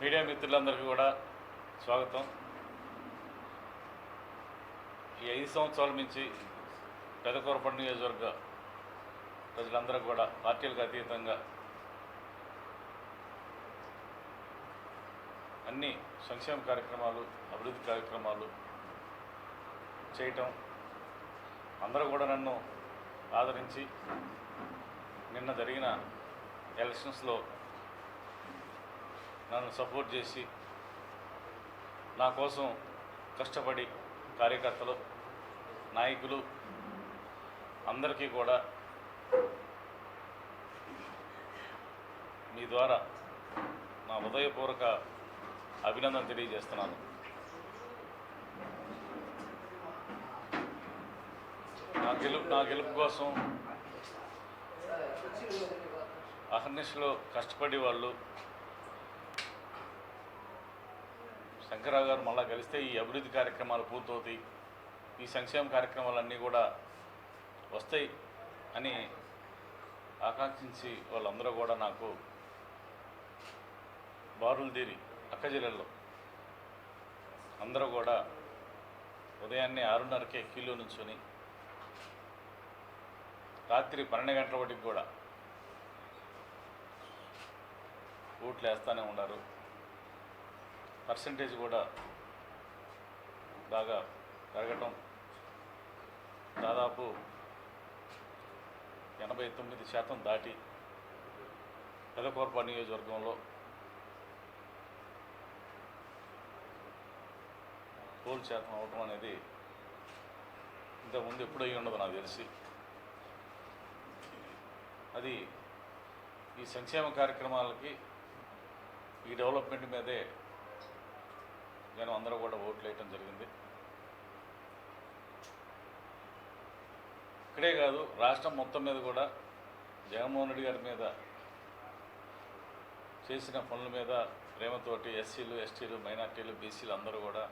Media మిత్రులందరికీ కూడా స్వాగతం. ఈ ఐదు సంవత్సరాల నుంచి పెదకూరపడి నియోజకవర్గ ప్రజలందరూ కూడా పార్టీలకు అతీతంగా అన్ని సంక్షేమ కార్యక్రమాలు అభివృద్ధి కార్యక్రమాలు చేయటం అందరూ కూడా నన్ను ఆదరించి నిన్న జరిగిన ఎలక్షన్స్లో నన్ను సపోర్ట్ చేసి నా కోసం కష్టపడి కార్యకర్తలు నాయకులు అందరికీ కూడా మీ ద్వారా నా హృదయపూర్వక అభినందన తెలియజేస్తున్నాను. నా గెలుపు నా గెలుపు కోసం అహర్నిశలో కష్టపడి వాళ్ళు శంకరరావు గారు మళ్ళా కలిస్తే ఈ అభివృద్ధి కార్యక్రమాలు పూర్తవుతాయి. ఈ సంక్షేమ కార్యక్రమాలన్నీ కూడా వస్తాయి అని ఆకాంక్షించి వాళ్ళందరూ కూడా నాకు బారులు తీరి అక్క జిల్లాలో అందరూ కూడా ఉదయాన్నే ఆరున్నరకే కీలో నుంచుని రాత్రి పన్నెండు గంటల వాటికి కూడా ఓట్లు వేస్తూనే ఉన్నారు. పర్సంటేజ్ కూడా బాగా పెరగటం దాదాపు ఎనభై తొమ్మిది శాతం దాటి పెదకోర్ప నియోజకవర్గంలో పోల్ శాతం అవటం అనేది ఇంతకుముందు ఎప్పుడై ఉండదు నాకు తెలిసి. అది ఈ సంక్షేమ కార్యక్రమాలకి ఈ డెవలప్మెంట్ మీదే జనం అందరూ కూడా ఓట్లు వేయటం జరిగింది. ఇక్కడే కాదు రాష్ట్రం మొత్తం మీద కూడా జగన్మోహన్ రెడ్డి గారి మీద చేసిన పనుల మీద ప్రేమతోటి ఎస్సీలు ఎస్టీలు మైనార్టీలు బీసీలు అందరూ కూడా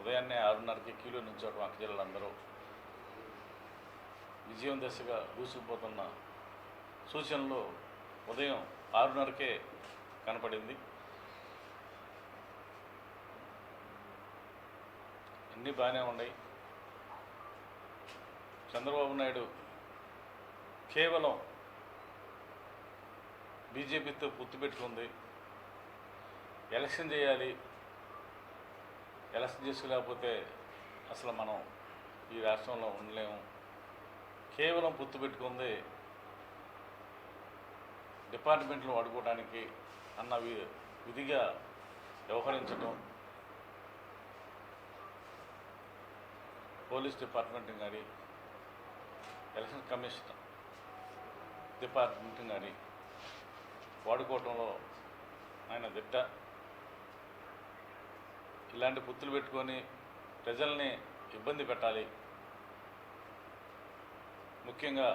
ఉదయాన్నే ఆరున్నరకి క్యూలో నుంచోవడం అక్క జిల్లాలందరూ విజయం దశగా దూసుకుపోతున్న సూచనలు ఉదయం ఆరున్నరకే కనపడింది. అన్నీ బాగానే ఉన్నాయి. చంద్రబాబు నాయుడు కేవలం బీజేపీతో పొత్తు పెట్టుకుంది. ఎలక్షన్ చేయాలి. ఎలక్షన్ చేసుకోలేకపోతే అసలు మనం ఈ రాష్ట్రంలో ఉండలేము. కేవలం పొత్తు పెట్టుకుంది డిపార్ట్మెంట్లు వాడుకోవడానికి అన్న వి- విధిగా వ్యవహరించడం పోలీస్ డిపార్ట్మెంట్ కానీ ఎలక్షన్ కమిషన్ డిపార్ట్మెంట్ కానీ వాడుకోవటంలో ఆయన దిట్ట. ఇలాంటి పుత్తులు పెట్టుకొని ప్రజల్ని ఇబ్బంది పెట్టాలి. ముఖ్యంగా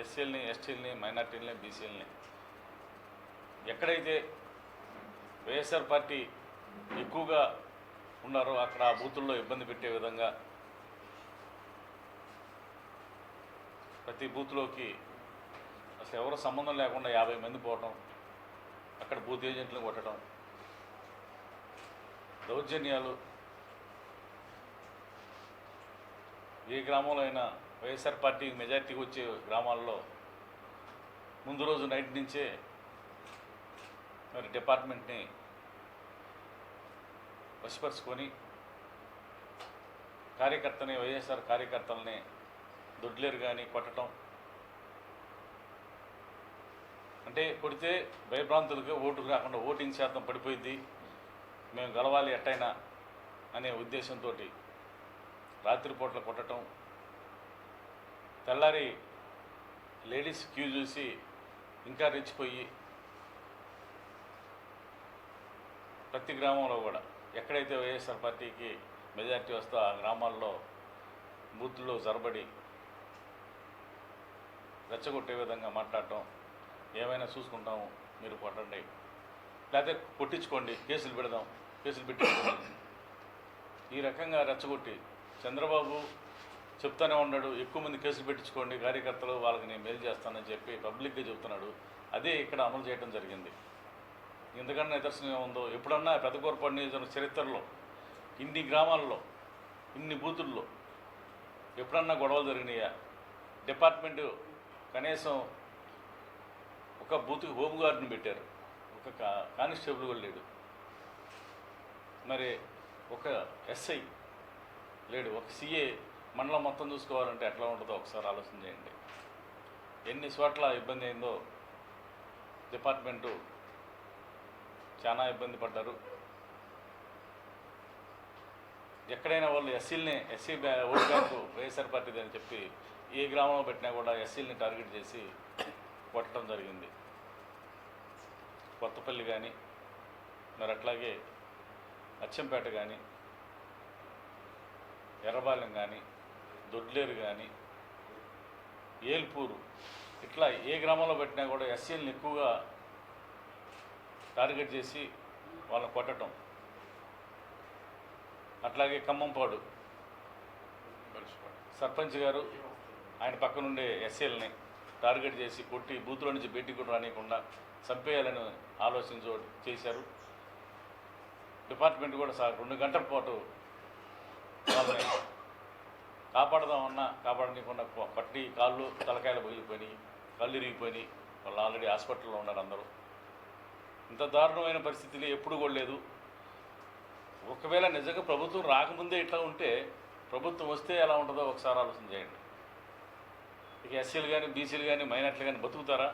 ఎస్సీలని ఎస్టీలని మైనార్టీలని బీసీలని. ఎక్కడైతే వైఎస్ఆర్ పార్టీ ఎక్కువగా ఉన్నారో అక్కడ ఆ బూతుల్లో ఇబ్బంది పెట్టే విధంగా ప్రతి బూత్లోకి అసలు ఎవరు సంబంధం లేకుండా యాభై మంది పోవటం అక్కడ బూత్ ఏజెంట్లను కొట్టడం దౌర్జన్యాలు. ఏ గ్రామంలో అయినా వైఎస్ఆర్ పార్టీ మెజార్టీకి వచ్చే గ్రామాల్లో ముందు రోజు నైట్ నుంచే మరి డిపార్ట్మెంట్ని వశపరుచుకొని కార్యకర్తని వైఎస్ఆర్ కార్యకర్తల్ని దొడ్లేరు కానీ కొట్టడం అంటే కొడితే భయభ్రాంతులకు ఓటు రాకుండా ఓటింగ్ శాతం పడిపోయింది మేము గెలవాలి ఎట్టయినా అనే ఉద్దేశంతో రాత్రిపూట్ల కొట్టడం తెల్లారి లేడీస్ క్యూ చూసి ఇంకా రెచ్చిపోయి ప్రతి గ్రామంలో కూడా ఎక్కడైతే వైఎస్ఆర్ పార్టీకి మెజారిటీ వస్తో ఆ గ్రామాల్లో బూత్లో జరబడి రెచ్చగొట్టే విధంగా మాట్లాడటం ఏమైనా చూసుకుంటాము మీరు కొట్టండి లేకపోతే కొట్టించుకోండి కేసులు పెడదాం కేసులు పెట్టించుకోండి. ఈ రకంగా రెచ్చగొట్టి చంద్రబాబు చెప్తానే ఉన్నాడు ఎక్కువ మంది కేసులు పెట్టించుకోండి కార్యకర్తలు వాళ్ళకి నేను మేలు చేస్తానని చెప్పి పబ్లిక్గా చెప్తున్నాడు అదే ఇక్కడ అమలు చేయడం జరిగింది. ఎందుకన్నా నిదర్శనం ఉందో ఎప్పుడన్నా పెద్ద పెద్దకూరపాడు నియోజకవర్గ చరిత్రలో ఇన్ని గ్రామాల్లో ఇన్ని బూతుల్లో ఎప్పుడన్నా గొడవలు జరిగినాయా? డిపార్ట్మెంటు కనీసం ఒక బూత్కి హోమ్ గార్డుని పెట్టారు. ఒక కా- కానిస్టేబుల్ కూడా లేడు. మరి ఒక ఎస్ఐ లేడు. ఒక సీఏ మండలం మొత్తం చూసుకోవాలంటే ఎట్లా ఉంటుందో ఒకసారి ఆలోచన చేయండి. ఎన్ని చోట్ల ఇబ్బంది అయిందో డిపార్ట్మెంటు చాలా ఇబ్బంది పడ్డారు. ఎక్కడైనా వాళ్ళు ఎస్సీలని ఎస్సీ బ్యా ఓట్ బ్యాంకు వైఎస్ఆర్ పార్టీది అని చెప్పి ఏ గ్రామంలో పెట్టినా కూడా ఎస్సీలని టార్గెట్ చేసి కొట్టడం జరిగింది. కొత్తపల్లి కానీ మరి అట్లాగే అచ్చంపేట కానీ ఎర్రబాలెం కానీ దొడ్లేరు కానీ ఏల్పూరు ఇట్లా ఏ గ్రామంలో పెట్టినా కూడా ఎస్సీలను ఎక్కువగా టార్గెట్ చేసి వాళ్ళని కొట్టడం. అట్లాగే ఖమ్మంపాడు సర్పంచ్ గారు ఆయన పక్కనుండే ఎస్ఏల్ని టార్గెట్ చేసి కొట్టి బూత్లో నుంచి బయటికి కూడా రానియకుండా చంపేయాలని ఆలోచించ చేశారు. డిపార్ట్మెంట్ కూడా సార్ రెండు గంటల పాటు వాళ్ళని కాపాడదామన్నా కాపాడనీయకుండా పట్టి కాళ్ళు తలకాయలు పోయిపోయినాయి కళ్ళు ఇరిగిపోయినాయి వాళ్ళు ఆల్రెడీ హాస్పిటల్లో ఉన్నారు అందరూ. ఇంత దారుణమైన పరిస్థితులు ఎప్పుడు కూడా లేదు. ఒకవేళ నిజంగా ప్రభుత్వం రాకముందే ఇట్లా ఉంటే ప్రభుత్వం వస్తే ఎలా ఉంటుందో ఒకసారి ఆలోచన చేయండి. ఇక ఎస్సీలు కానీ బీసీలు కానీ మైనార్టీలు కానీ బతుకుతారా?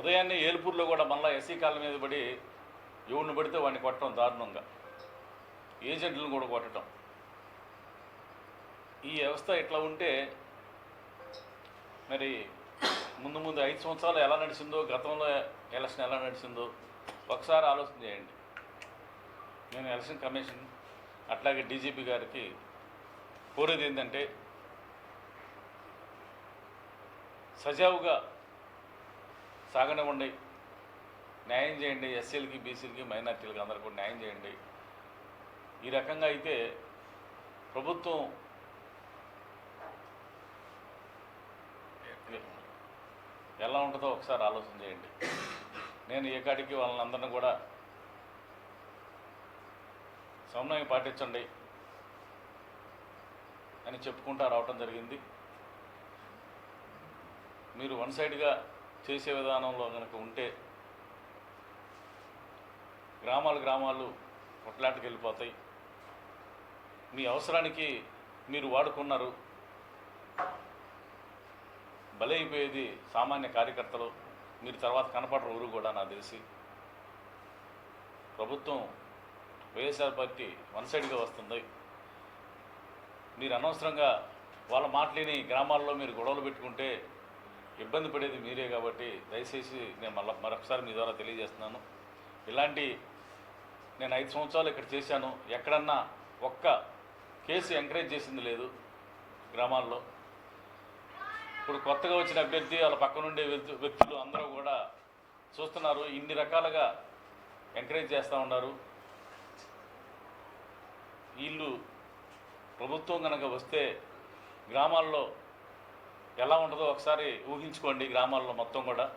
ఉదయాన్నే ఏలుపూర్లో కూడా మళ్ళీ ఎస్సీ కాళ్ళ మీద పడి ఎవరిని పడితే వాడిని కొట్టడం దారుణంగా. ఏజెంట్లను కూడా కొట్టడం. ఈ వ్యవస్థ ఇట్లా ఉంటే మరి ముందు ముందు ఐదు సంవత్సరాలు ఎలా నడిచిందో గతంలో ఎలక్షన్ ఎలా నడిచిందో ఒకసారి ఆలోచన చేయండి. నేను ఎలక్షన్ కమిషన్ అట్లాగే డీజీపీ గారికి కోరేది ఏంటంటే సజావుగా సాగనివ్వండి. న్యాయం చేయండి. ఎస్సీలకి బీసీలకి మైనార్టీలకి అందరికీ కూడా న్యాయం చేయండి. ఈ రకంగా అయితే ప్రభుత్వం ఎలా ఉంటుందో ఒకసారి ఆలోచన చేయండి. నేను ఏ కాడికి అందరిని కూడా సమన్వయం పాటించండి అని చెప్పుకుంటా రావటం జరిగింది. మీరు వన్ సైడ్గా చేసే విధానంలో కనుక ఉంటే గ్రామాలు గ్రామాలు కొట్లాటకి వెళ్ళిపోతాయి. మీ అవసరానికి మీరు వాడుకున్నారు. బలైపోయేది సామాన్య కార్యకర్తలు. మీరు తర్వాత కనపడరు ఊరు కూడా నాకు తెలిసి. ప్రభుత్వం వైఎస్ఆర్ పార్టీ వన్ సైడ్గా వస్తుంది. మీరు అనవసరంగా వాళ్ళ మాటలేని గ్రామాల్లో మీరు గొడవలు పెట్టుకుంటే ఇబ్బంది పడేది మీరే కాబట్టి దయచేసి నేను మళ్ళీ మరొకసారి మీ ద్వారా తెలియజేస్తున్నాను. ఇలాంటి నేను ఐదు సంవత్సరాలు ఇక్కడ చేశాను. ఎక్కడన్నా ఒక్క కేసు ఎంకరేజ్ చేసింది లేదు గ్రామాల్లో. ఇప్పుడు కొత్తగా వచ్చిన అభ్యర్థి వాళ్ళ పక్కనుండే వ్యక్తు- వ్యక్తులు అందరూ కూడా చూస్తున్నారు. ఇన్ని రకాలుగా ఎంకరేజ్ చేస్తూ ఉన్నారు. వీళ్ళు ప్రభుత్వం కనుక వస్తే గ్రామాల్లో ఎలా ఉంటుందో ఒకసారి ఊహించుకోండి గ్రామాల్లో మొత్తం కూడా.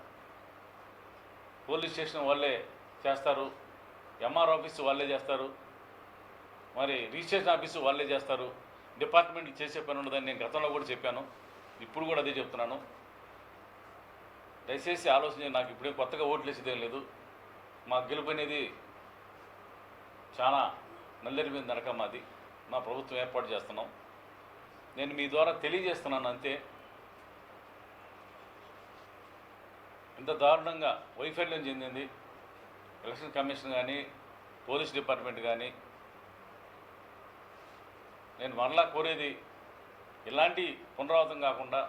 పోలీస్ స్టేషన్ వాళ్ళే చేస్తారు. ఎంఆర్ ఆఫీసు వాళ్ళే చేస్తారు. మరి రిజిస్ట్రేషన్ ఆఫీసు వాళ్ళే చేస్తారు. డిపార్ట్మెంట్ చేసే పని ఉండదని నేను గతంలో కూడా చెప్పాను. ఇప్పుడు కూడా అదే చెప్తున్నాను. దయచేసి ఆలోచన నాకు ఇప్పుడే కొత్తగా ఓట్లు వేసేదేం లేదు. మా గెలుపు అనేది చాలా నల్లరి మీద నరకం మాది. మా ప్రభుత్వం ఏర్పాటు చేస్తున్నాం. నేను మీ ద్వారా తెలియజేస్తున్నాను అంతే. ఇంత దారుణంగా వైఫల్యం చెందింది. ఎలక్షన్ కమిషన్ కానీ పోలీస్ డిపార్ట్మెంట్ కానీ నేను మరలా కోరేది ఇలాంటి పునరావృతం కాకుండా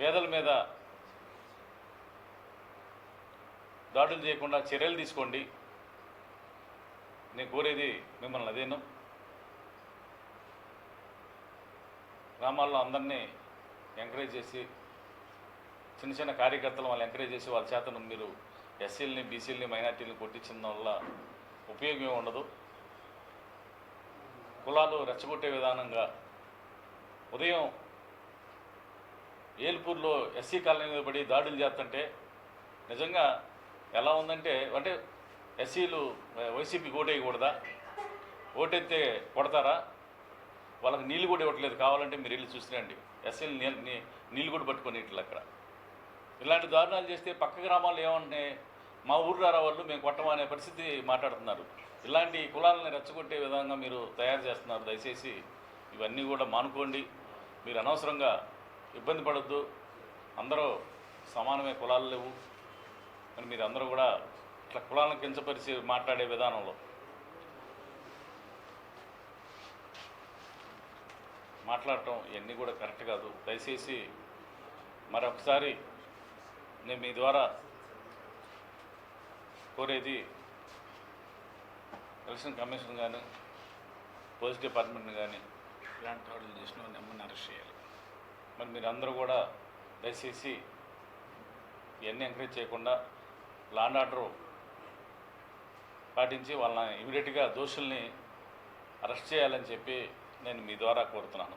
పేదల మీద దాడులు చేయకుండా చర్యలు తీసుకోండి. నేను కోరేది మిమ్మల్ని అదేను. గ్రామాల్లో అందరినీ ఎంకరేజ్ చేసి చిన్న చిన్న కార్యకర్తలు వాళ్ళు ఎంకరేజ్ చేసి వాళ్ళ చేతను మీరు ఎస్సీలని బీసీలని మైనార్టీలని కొట్టించడం వల్ల ఉపయోగం ఉండదు. కులాలు రెచ్చగొట్టే విధానంగా ఉదయం ఏల్పూర్లో ఎస్సీ కాలనీ మీద పడి దాడులు చేస్తుంటే నిజంగా ఎలా ఉందంటే అంటే ఎస్సీలు వైసీపీకి ఓటేయకూడదా? ఓటైతే కొడతారా? వాళ్ళకి నీళ్ళు కూడా ఇవ్వట్లేదు. కావాలంటే మీరు వెళ్ళి చూసిరండి. ఎస్సీలు నీళ్ళు నీళ్ళు కూడా పట్టుకొని ఇట్లా అక్కడ. ఇలాంటి దారుణాలు చేస్తే పక్క గ్రామాలు ఏమంటే మా ఊరు రారా వాళ్ళు మేము కొట్టమనే పరిస్థితి మాట్లాడుతున్నారు. ఇలాంటి కులాలను రెచ్చగొట్టే విధంగా మీరు తయారు చేస్తున్నారు. దయచేసి ఇవన్నీ కూడా మానుకోండి. మీరు అనవసరంగా ఇబ్బంది పడొద్దు. అందరూ సమానమే కులాలు లేవు. అని మీరు అందరూ కూడా ఇట్లా కులాలను కించపరిచి మాట్లాడే విధానంలో. మాట్లాడటం ఇవన్నీ కూడా కరెక్ట్ కాదు. దయచేసి మరొకసారి నేను మీ ద్వారా కోరేది ఎలక్షన్ కమిషన్ కానీ పోలీస్ డిపార్ట్మెంట్ కానీ ఇలాంటి వాళ్ళు చేసిన వాళ్ళని నెమ్మని అరెస్ట్ చేయాలి. మరి మీరు అందరూ కూడా దయచేసి ఇవన్నీ ఎంకరేజ్ చేయకుండా లాండ్ ఆర్డర్ పాటించి వాళ్ళని ఇమీడియట్గా దోషుల్ని అరెస్ట్ చేయాలని చెప్పి నేను మీ ద్వారా కోరుతున్నాను.